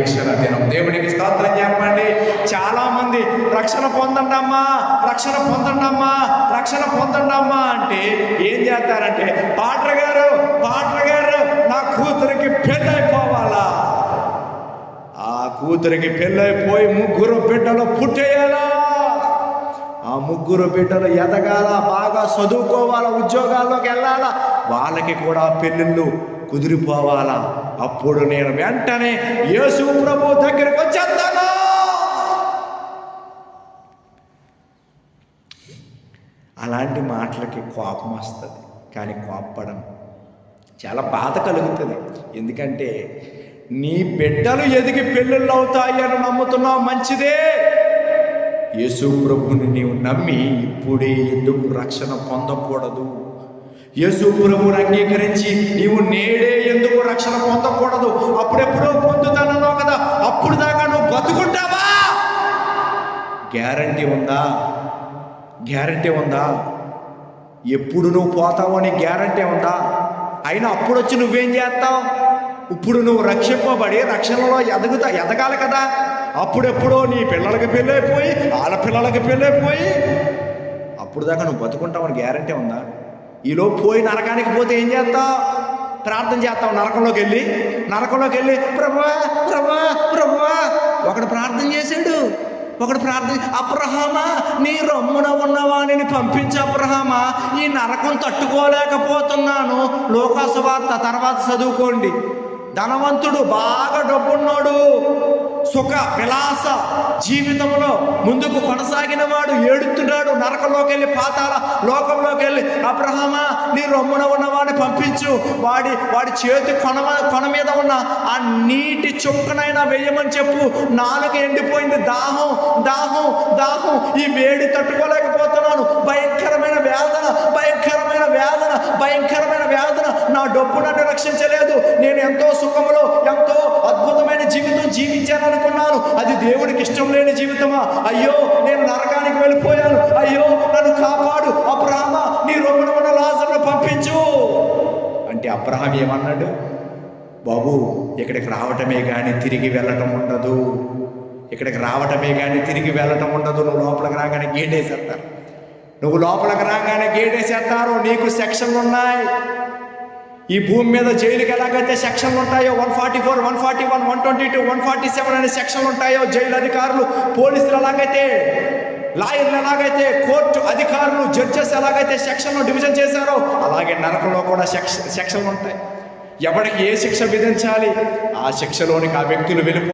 రక్షణ దినం. దేవునికి స్తోత్రం చెప్పండి. చాలా మంది రక్షణ పొందండమ్మా రక్షణ పొందండమ్మా రక్షణ పొందండమ్మా అంటే ఏం చేస్తారంటే పాటర్ గారు పాటర్ గారు నా కూతురికి పెళ్ళైపోవాలా? ఆ కూతురికి పెళ్ళైపోయి ముగ్గురు బిడ్డలు పుట్టేయాలా? ఆ ముగ్గురు బిడ్డలు ఎదగాల? బాగా చదువుకోవాలా? ఉద్యోగాల్లోకి వెళ్ళాలా? వాళ్ళకి కూడా పెళ్ళిళ్ళు కుదిరిపోవాలా? అప్పుడు నేను వెంటనే యేసు ప్రభు దగ్గరికి వచ్చేస్తాను. అలాంటి మాటలకి కోపం వస్తుంది కానీ కోపడం చాలా బాధ కలుగుతుంది. ఎందుకంటే నీ బిడ్డలు ఎదిగి పెళ్ళిళ్ళు అవుతాయి అని నమ్ముతున్నావు మంచిదే. యేసు ప్రభుని నీవు నమ్మి ఇప్పుడే ఎందుకు రక్షణ పొందకూడదు? యేసు ప్రభుని అంగీకరించి నీవు నేడే ఎందుకు రక్షణ పొందకూడదు? అప్పుడెప్పుడో పొందుతానన్నావు కదా అప్పుడు దాకా నువ్వు బతుకుంటావా? గ్యారంటీ ఉందా? గ్యారంటీ ఉందా? ఎప్పుడు నువ్వు పోతావు అని గ్యారంటీ ఉందా? అయినా అప్పుడు వచ్చి నువ్వేం చేస్తావు? ఇప్పుడు నువ్వు రక్షింపబడి రక్షణలో ఎదుగుతా ఎదగాలి కదా. అప్పుడెప్పుడో నీ పిల్లలకి పెళ్ళైపోయి వాళ్ళ పిల్లలకి పెళ్ళైపోయి అప్పుడు దాకా నువ్వు బతుకుంటావని గ్యారంటీ ఉందా? ఈలో పోయి నరకానికి పోతే ఏం చేస్తావు? ప్రార్థన చేస్తాం నరకంలోకి వెళ్ళి? నరకంలోకి వెళ్ళి ప్రభా ప్రభా ప్రభా. ఒకడు ప్రార్థన చేశాడు. ఒకడు ప్రార్థన అబ్రహామా నీ రొమ్మున ఉన్నవాణిని పంపించి అబ్రహామా. ఈ నరకం తట్టుకోలేకపోతున్నాను. లోకాసువార్త తర్వాత చదువుకోండి. ధనవంతుడు బాగా డబ్బున్నోడు. సుఖ విలాస జీవితంలో ముందుకు కొనసాగిన వాడు ఏడుతున్నాడు. నరకంలోకి వెళ్ళి పాతాల లోకంలోకి వెళ్ళి అబ్రహమా నీ రొమ్మున ఉన్నవాడిని పంపించు. వాడి వాడి చేతి కొన కొన మీద ఉన్న ఆ నీటి చుక్కనైనా వేయమని చెప్పు. నాలుగు ఎండిపోయింది. దాహం దాహం దాహం. ఈ వేడి తట్టుకోలేకపోతున్నాను. భయంకరమైన వేదన భయంకరమైన వేదన భయంకరమైన వేదన. నా డబ్బు నన్ను రక్షించలేదు. నేను ఎంతో సుఖములో ఎంతో అద్భుతమైన జీవితం జీవించాను అనుకున్నాను అది దేవుడికి ఇష్టం లేని జీవితమా? అయ్యో నేను నరకానికి వెళ్ళిపోయాను. అయ్యో నన్ను కాపాడు. అబ్రహమ నీ రొమ్మున ఉన్న లాజర్ను పంపించు. అంటే అబ్రహం ఏమన్నాడు? బాబు ఇక్కడికి రావటమే కానీ తిరిగి వెళ్ళటం ఉండదు. ఇక్కడికి రావటమే కానీ తిరిగి వెళ్ళటం ఉండదు. నువ్వు లోపలికి రాగానే గేటేసేస్తారు నువ్వు లోపలికి రాగానే గేటేసేస్తారు నీకు సెక్షన్లు ఉన్నాయి. ఈ భూమి మీద జైలుకి ఎలాగైతే సెక్షన్లు ఉంటాయో one forty four one forty one one twenty two one forty seven అనే సెక్షన్లు ఉంటాయో జైలు అధికారులు పోలీసులు ఎలాగైతే లాయర్లు ఎలాగైతే కోర్టు అధికారులు జడ్జెస్ ఎలాగైతే సెక్షన్లు డివిజన్ చేశారో అలాగే నరకంలో కూడా సెక్ష సెక్షన్లు ఉంటాయి. ఎవరికి ఏ శిక్ష విధించాలి? ఆ శిక్షలోనికి ఆ వ్యక్తులు వెళ్ళిపో